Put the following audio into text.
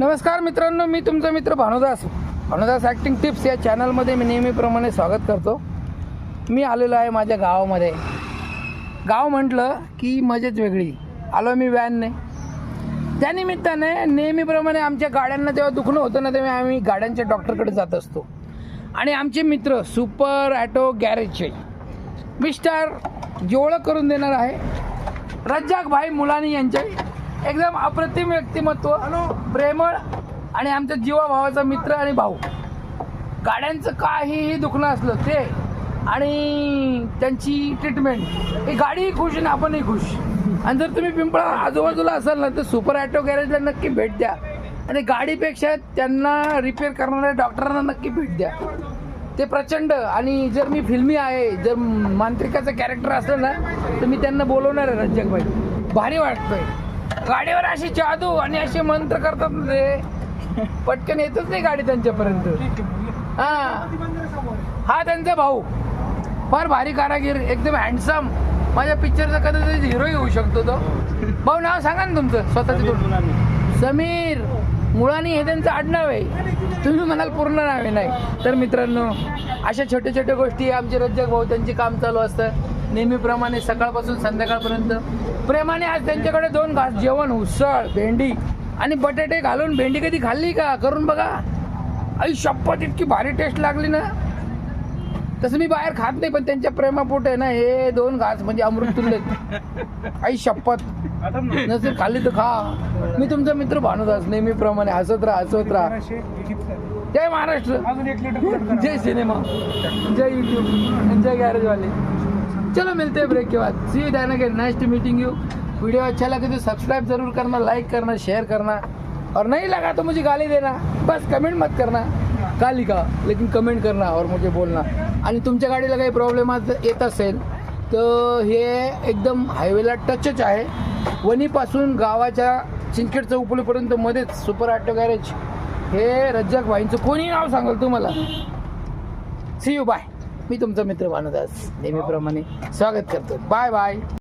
नमस्कार मित्रांनो मी तुमचा मित्र भानुदास. भानुदास ॲक्टिंग टिप्स या चॅनलमध्ये मी नेहमीप्रमाणे स्वागत करतो. मी आलेलो आहे माझ्या गावामध्ये. गाव म्हटलं की मजेच वेगळी. आलो मी व्हॅनने. त्यानिमित्ताने नेहमीप्रमाणे आमच्या गाड्यांना जेव्हा दुखणं होतं ना तेव्हा आम्ही गाड्यांच्या डॉक्टरकडे जात असतो. आणि आमचे मित्र सुपर ॲटो गॅरेजचे मिस्टर जेवळं करून देणार आहे रज्जाक भाई मुलानी यांचे. एकदम अप्रतिम व्यक्तिमत्व प्रेमळ आणि आमच्या जीवाभावाचा मित्र आणि भाऊ. गाड्यांचं काहीही दुखणं असलं ते आणि त्यांची ट्रीटमेंट ही गाडीही खुश आणि आपणही खुश. आणि जर तुम्ही पिंपळा आजूबाजूला असाल ना तर सुपर ॲटो गॅरेजला नक्की भेट द्या. आणि गाडीपेक्षा त्यांना रिपेअर करणाऱ्या डॉक्टरांना नक्की भेट द्या. ते प्रचंड आणि जर मी फिल्मी आहे जर मांत्रिकाचं कॅरेक्टर असलं ना तर मी त्यांना बोलवणार आहे रज्जकभाई भारी वाटतंय. गाडीवर अशी जादू आणि असे मंत्र करतात ना ते. पटकन येतच नाही गाडी त्यांच्यापर्यंत. हा. हा त्यांचा भाऊ. फार भारी कारागीर एकदम हँडसम माझ्या पिक्चरचा कदाचित हिरो होऊ शकतो तो. भाऊ नाव सांगा ना तुमचं स्वतःचं. समीर मुळानी हे त्यांचं आडनाव आहे. तुम्ही म्हणाल पूर्ण नावे नाही. तर मित्रांनो अशा छोट्या छोट्या गोष्टी आमचे रज्जक भाऊ त्यांचे काम चालू असतं. नेहमीप्रमाणे सकाळपासून संध्याकाळपर्यंत. प्रेमाने आज त्यांच्याकडे दोन घास जेवण उसळ भेंडी आणि बटाटे घालून भेंडी कधी खाल्ली का? करून बघा. आई शप्पत इतकी भारी टेस्ट लागली ना. तसं मी बाहेर खात नाही पण त्यांच्या प्रेमापोट आहे ना हे दोन घास म्हणजे अमृत तुल्य आई शपथ. नसेल खाल्ली तर खा. मी तुमचा मित्र भानुदास नेहमीप्रमाणे हसत राहा हसत राहा. जय महाराष्ट्र. जय सिनेमा. जय यूट्यूब जय गॅरेज वाले चलो मिलते हैं ब्रेक के बाद. See you then again nice to meeting you video अच्छा लगे तो सब्सक्राइब जरूर करना लाइक करना शेयर करना. और नहीं लगा तो मुझे गाली देना. बस कमेंट मत करना. गाली का लेकिन कमेंट करना और मुझे बोलना. आणि तुमच्या गाडीला काही प्रॉब्लेम येत असेल तर हे एकदम हायवेला टचच आहे. वणीपासून गावाच्या चिंचखेड चौपलीपर्यंत मध्येच सुपर ऑटो गॅरेज हे रज्जाक भाईंचं कोणी नाव सांगाल तुम्हाला? सी यू बाय मी तुमचा मित्र भानुदास नेहमीप्रमाणे स्वागत करतो. Bye bye